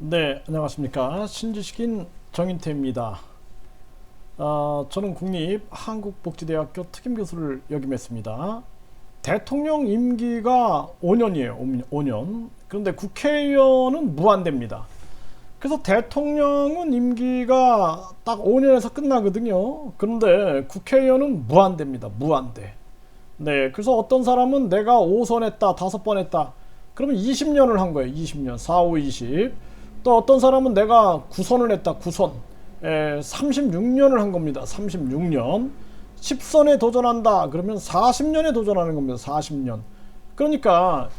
네, 안녕하십니까. 신지식인 정인태입니다. 어, 저는 국립 한국복지대학교 특임교수를 역임했습니다. 대통령 임기가 5년이에요. 5년. 그런데 국회의원은 무한대입니다. 그래서 대통령은 임기가 딱 5년에서 끝나거든요. 그런데 국회의원은 무한대입니다. 무한대. 네, 그래서 어떤 사람은 내가 5선 했다, 5번 했다. 그러면 20년을 한 거예요. 20년. 4, 5, 20. 또 어떤 사람은 내가 9선을 했다. 9선. 에, 36년을 한 겁니다. 36년. 10선에 도전한다. 그러면 40년에 도전하는 겁니다. 40년. 그러니까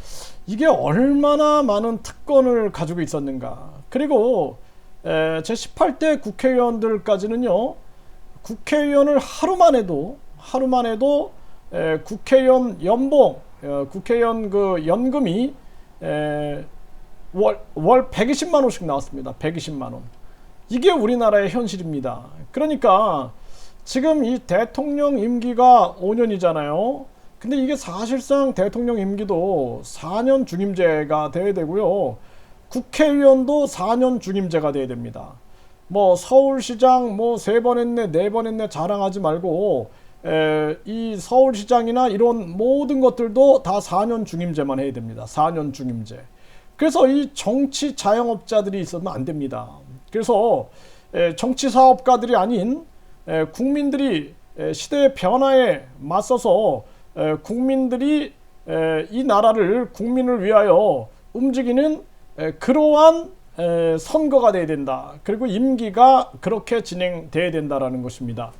이게 얼마나 많은 특권을 가지고 있었는가. 그리고 에, 제 18대 국회의원들까지는요. 국회의원을 하루만 해도 하루만 해도 에, 국회의원 연봉, 어, 국회의원 그 연금이 에, 월, 월 120만 원씩 나왔습니다. 120만 원. 이게 우리나라의 현실입니다. 그러니까 지금 이 대통령 임기가 5년이잖아요. 근데 이게 사실상 대통령 임기도 4년 중임제가 돼야 되고요. 국회의원도 4년 중임제가 돼야 됩니다. 뭐 서울시장 뭐 세 번 했네 네 번 했네 자랑하지 말고 에, 이 서울시장이나 이런 모든 것들도 다 4년 중임제만 해야 됩니다. 4년 중임제. 그래서 이 정치 자영업자들이 있으면 안 됩니다. 그래서 에, 정치 사업가들이 아닌 에, 국민들이 에, 시대의 변화에 맞서서 에, 국민들이 에, 이 나라를 국민을 위하여 움직이는 에, 그러한 에, 선거가 돼야 된다. 그리고 임기가 그렇게 진행돼야 된다라는 것입니다.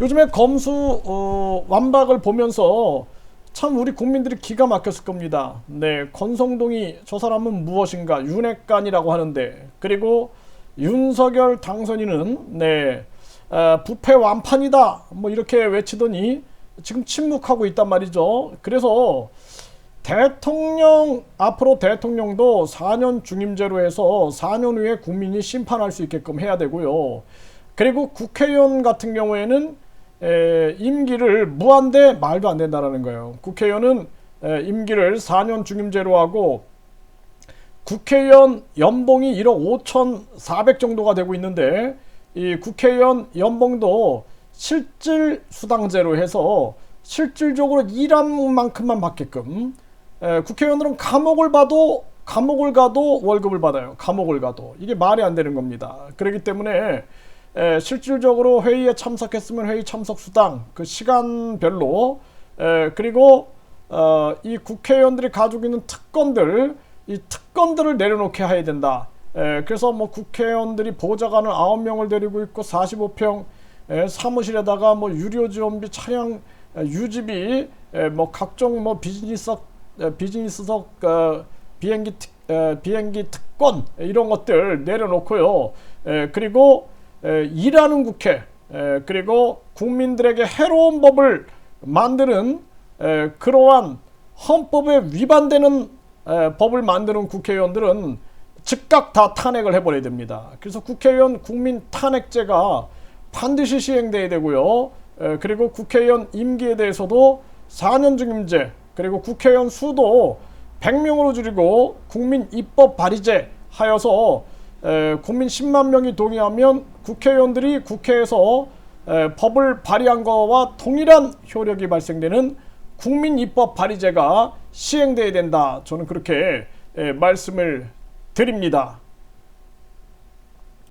요즘에 검수 어, 완박을 보면서 참 우리 국민들이 기가 막혔을 겁니다. 네, 권성동이 저 사람은 무엇인가 윤핵관이라고 하는데 그리고 윤석열 당선인은 네 어, 부패 완판이다 뭐 이렇게 외치더니 지금 침묵하고 있단 말이죠. 그래서 대통령 앞으로 대통령도 4년 중임제로 해서 4년 후에 국민이 심판할 수 있게끔 해야 되고요. 그리고 국회의원 같은 경우에는 에, 임기를 무한대 말도 안 된다라는 거예요. 국회의원은 에, 임기를 4년 중임제로 하고 국회의원 연봉이 1억 5천4백 정도가 되고 있는데 이 국회의원 연봉도 실질 수당제로 해서 실질적으로 일한 만큼만 받게끔 에, 국회의원들은 감옥을 봐도 감옥을 가도 월급을 받아요. 감옥을 가도 이게 말이 안 되는 겁니다. 그렇기 때문에 에, 실질적으로 회의에 참석했으면 회의 참석 수당 그 시간별로 에, 그리고 어, 이 국회의원들이 가지고 있는 특권들 이 특권들을 내려놓게 해야 된다. 에, 그래서 뭐 국회의원들이 보좌관을 9명을 데리고 있고 45평 에, 사무실에다가 뭐 유료 지원비 차량 에, 유지비 에, 뭐 각종 뭐 비즈니스석 에, 비즈니스석 어, 비행기 특, 에, 비행기 특권 에, 이런 것들 내려놓고요. 에, 그리고 에, 일하는 국회 에, 그리고 국민들에게 해로운 법을 만드는 에, 그러한 헌법에 위반되는 에, 법을 만드는 국회의원들은 즉각 다 탄핵을 해버려야 됩니다. 그래서 국회의원 국민 탄핵제가 반드시 시행돼야 되고요. 에, 그리고 국회의원 임기에 대해서도 4년 중임제 그리고 국회의원 수도 100명으로 줄이고 국민 입법 발의제 하여서 에, 국민 10만 명이 동의하면 국회의원들이 국회에서 에, 법을 발의한 거와 동일한 효력이 발생되는 국민 입법 발의제가 시행돼야 된다. 저는 그렇게 에, 말씀을 드립니다.